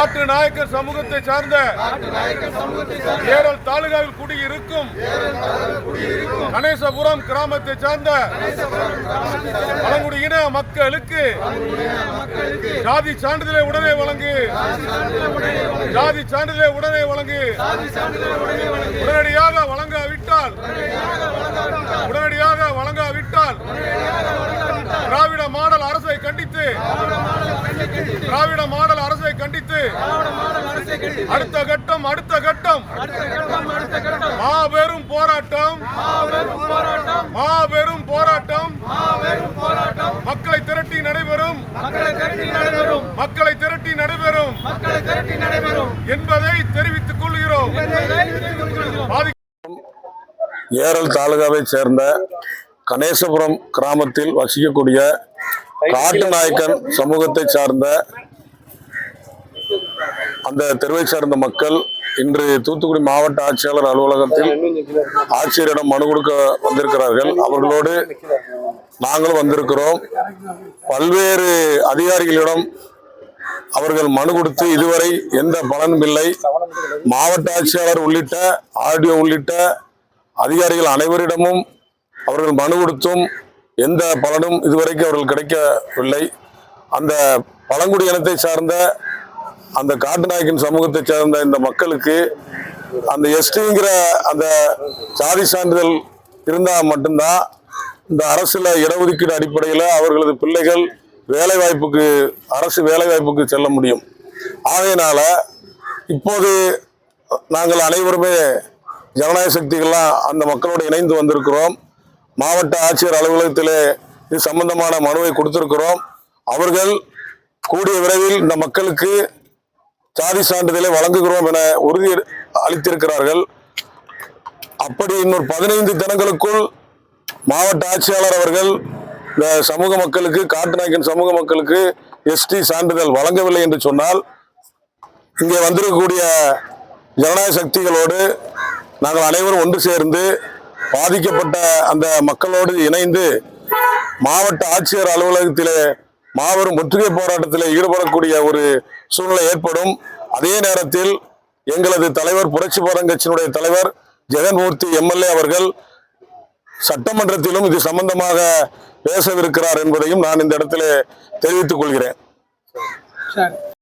நாட்டு நாயக்கர் சமூகத்தை சார்ந்த ஏரல் தாலுகாவில் குடியிருக்கும் கணேசபுரம் கிராமத்தை சார்ந்த பழங்குடியின மக்களுக்கு ஜாதி சான்றிதழை உடனே வழங்கு. ஜாதி சான்றிதழை உடனே வழங்கு. உடனடியாக வழங்காவிட்டால் உடனடியாக வழங்காவிட்டால் திராவிட மாடல் அரசை கண்டித்து திராவிட மாடல் கண்டித்து. அடுத்த கட்டம் அடுத்த கட்டம். மாபெரும் போராட்டம். மாபெரும் போராட்டம். மக்களை திரட்டி நடைபெறும். மக்களை திரட்டி நடைபெறும். என்பதை தெரிவித்துக் கொள்கிறோம். ஏரல் தாலுகாவைச் சேர்ந்த கணேசபுரம் கிராமத்தில் வசிக்கக்கூடிய காட்டுநாயக்கன் சமூகத்தை சார்ந்த அந்த தெருவை சார்ந்த மக்கள் இன்று தூத்துக்குடி மாவட்ட ஆட்சியாளர் அலுவலகத்தில் ஆட்சியரிடம் மனு கொடுக்க வந்திருக்கிறார்கள். அவர்களோடு நாங்களும் வந்திருக்கிறோம். பல்வேறு அதிகாரிகளிடம் அவர்கள் மனு கொடுத்து இதுவரை எந்த பலனும் இல்லை. மாவட்ட ஆட்சியாளர் உள்ளிட்ட ஆர்டிஓ உள்ளிட்ட அதிகாரிகள் அனைவரிடமும் அவர்கள் மனு கொடுத்தும் எந்த பலனும் இதுவரைக்கும் அவர்கள் கிடைக்கவில்லை. அந்த பழங்குடி இனத்தை சார்ந்த அந்த காட்டுநாயக்கன் சமூகத்தை சேர்ந்த இந்த மக்களுக்கு அந்த எஸ்டிங்கிற அந்த சாதி சான்றிதழ் இருந்தால் மட்டும்தான் இந்த அரசில் இடஒதுக்கீடு அடிப்படையில் அவர்களது பிள்ளைகள் வேலைவாய்ப்புக்கு அரசு வேலைவாய்ப்புக்கு செல்ல முடியும். ஆகையினால இப்போது நாங்கள் அனைவருமே ஜனநாயக சக்திகள்லாம் அந்த மக்களோடு இணைந்து வந்திருக்கிறோம். மாவட்ட ஆட்சியர் அலுவலகத்திலே இது சம்பந்தமான மனுவை கொடுத்திருக்கிறோம். அவர்கள் கூடிய விரைவில் இந்த மக்களுக்கு சாதி சான்றிதழை வழங்குகிறோம் என உறுதி அளித்திருக்கிறார்கள். அப்படி இன்னொரு பதினைந்து தினங்களுக்குள் மாவட்ட ஆட்சியாளர் அவர்கள் இந்த சமூக மக்களுக்கு காட்டுநாயக்கன் சமூக மக்களுக்கு எஸ்டி சான்றிதழ் வழங்கவில்லை என்று சொன்னால் இங்கே வந்திருக்கக்கூடிய ஜனநாயக சக்திகளோடு நாங்கள் அனைவரும் ஒன்று சேர்ந்து பாதிக்கப்பட்ட அந்த மக்களோடு இணைந்து மாவட்ட ஆட்சியர் அலுவலகத்திலே மாபெரும் முற்றுகை போராட்டத்தில் ஈடுபடக்கூடிய ஒரு சூழ்நிலை ஏற்படும். அதே நேரத்தில் எங்களது தலைவர் புரட்சி கட்சியினுடைய தலைவர் ஜெகன்மூர்த்தி எம்எல்ஏ அவர்கள் சட்டமன்றத்திலும் இது சம்பந்தமாக பேசவிருக்கிறார் என்பதையும் நான் இந்த இடத்திலே தெரிவித்துக் கொள்கிறேன்.